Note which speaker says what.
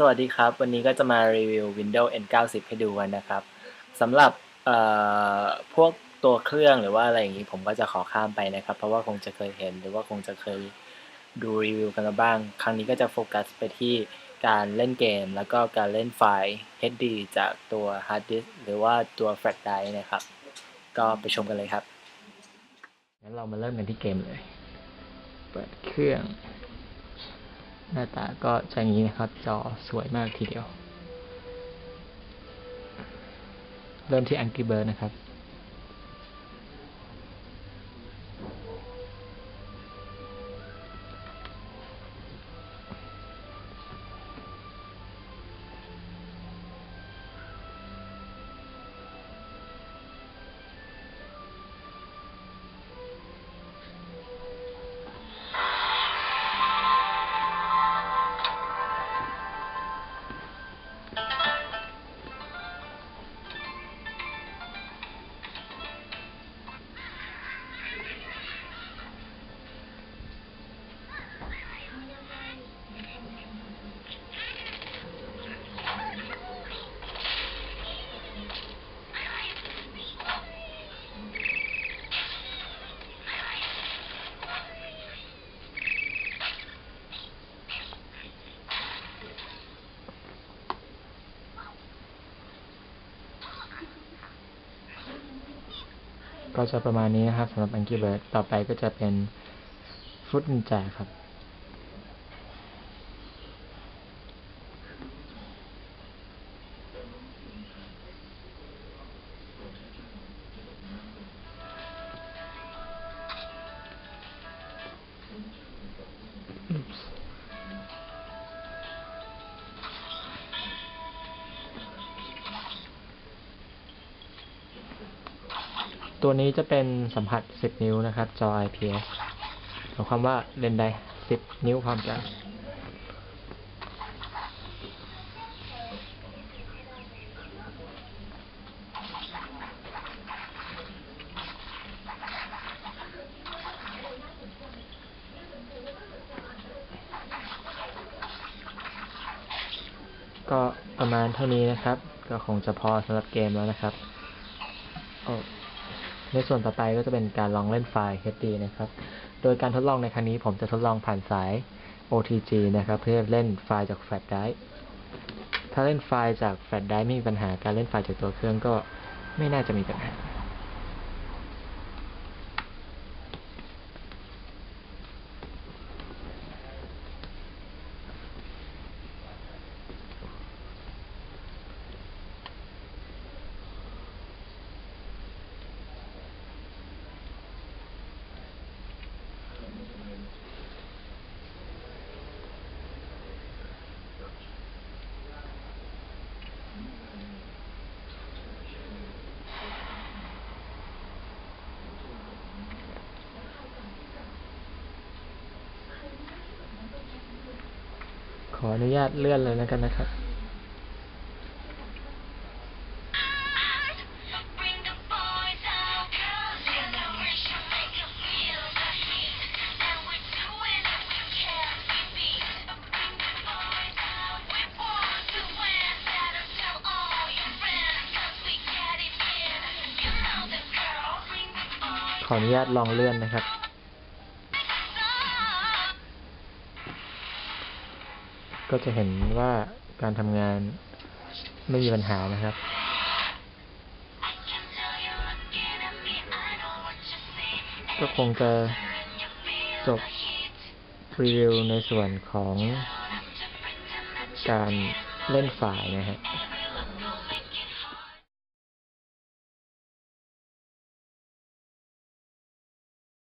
Speaker 1: สวัสดีครับ วันนี้ก็จะมารีวิว Windows N90 ให้ดูกันนะครับสำหรับเอ่อพวกตัวเครื่องหรือว่าอะไรอย่างนี้ผมก็จะขอข้ามไปนะครับ เพราะว่าคงจะเคยเห็น หรือว่าคงจะเคยดูรีวิวกันมาบ้าง ครั้งนี้ก็จะโฟกัสไปที่การเล่นเกม แล้วก็การเล่นไฟล์ HD จากตัว Hard Disk หรือว่าตัว Flash Drive นะครับ ก็ไปชมกันเลยครับงั้นเรามาเริ่มกันที่เกมเลย เปิดเครื่อง หน้าตาก็จะอย่างนี้นะครับ จอสวยมากทีเดียว เริ่มที่ Angry Bird นะครับ ก็จะประมาณนี้นะครับสำหรับ Angry Bird ต่อไปก็จะเป็นฟุตนินจาครับ ตัวนี้จะเป็นสัมผัส 10 นิ้วนะครับ จอ IPS หมายความว่าเล่นได้10 นิ้วพร้อมกันก็ประมาณเท่านี้นะครับ ก็คงจะพอสำหรับเกมแล้วนะครับโอ้ ในส่วนต่อไปก็จะเป็นการลองเล่นไฟล์ HD นะครับ โดยการทดลองในครั้งนี้ผมจะทดลองผ่านสาย OTG นะครับ เพื่อเล่นไฟล์จากแฟลชไดรฟ์ถ้าเล่นไฟล์จากแฟลชไดรฟ์ไม่มีปัญหา การเล่นไฟล์จากตัวเครื่องก็ไม่น่าจะมีปัญหา ขออนุญาตเลื่อนเลยนะครับ
Speaker 2: นะครับ
Speaker 1: ขออนุญาตลองเลื่อนนะครับ ก็จะเห็นว่าการทำงานไม่มีปัญหานะครับ ก็คงจะจบรีวิวในส่วนของการเล่นฝ่ายนะครั
Speaker 2: บ